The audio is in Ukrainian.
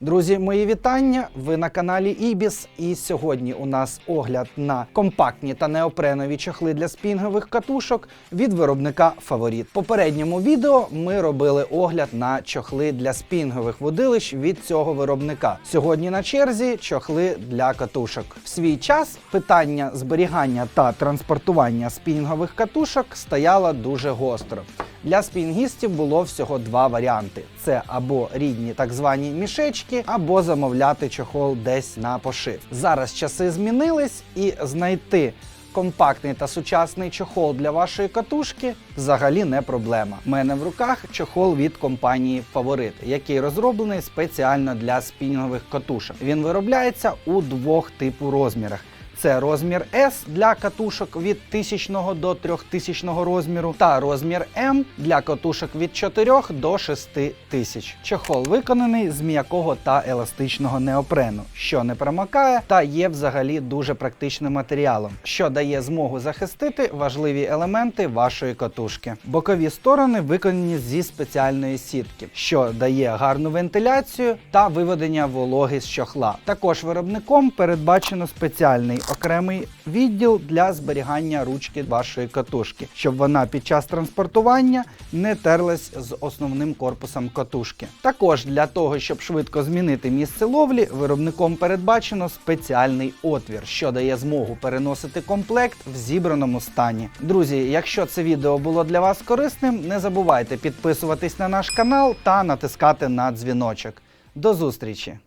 Друзі, мої вітання! Ви на каналі Ібіс. І сьогодні у нас огляд на компактні та неопренові чохли для спінгових катушок від виробника Фаворіт. Попередньому відео ми робили огляд на чохли для спінгових водилищ від цього виробника. Сьогодні на черзі чохли для катушок. В свій час питання зберігання та транспортування спінгових катушок стояло дуже гостро. Для спінгістів було всього два варіанти: це або рідні так звані мішечки, або замовляти чохол десь на пошив. Зараз часи змінились, і знайти компактний та сучасний чохол для вашої катушки взагалі не проблема. У мене в руках чохол від компанії Фаворит, який розроблений спеціально для спінгових катушок. Він виробляється у двох типу розмірах. Це розмір S для катушок від 1000 до 3000 розміру та розмір M для катушок від 4 до 6000. Чохол виконаний з м'якого та еластичного неопрену, що не промокає та є взагалі дуже практичним матеріалом, що дає змогу захистити важливі елементи вашої катушки. Бокові сторони виконані зі спеціальної сітки, що дає гарну вентиляцію та виведення вологи з чохла. Також виробником передбачено спеціальний окремий відділ для зберігання ручки вашої катушки, щоб вона під час транспортування не терлась з основним корпусом катушки. Також для того, щоб швидко змінити місце ловлі, виробником передбачено спеціальний отвір, що дає змогу переносити комплект в зібраному стані. Друзі, якщо це відео було для вас корисним, не забувайте підписуватись на наш канал та натискати на дзвіночок. До зустрічі!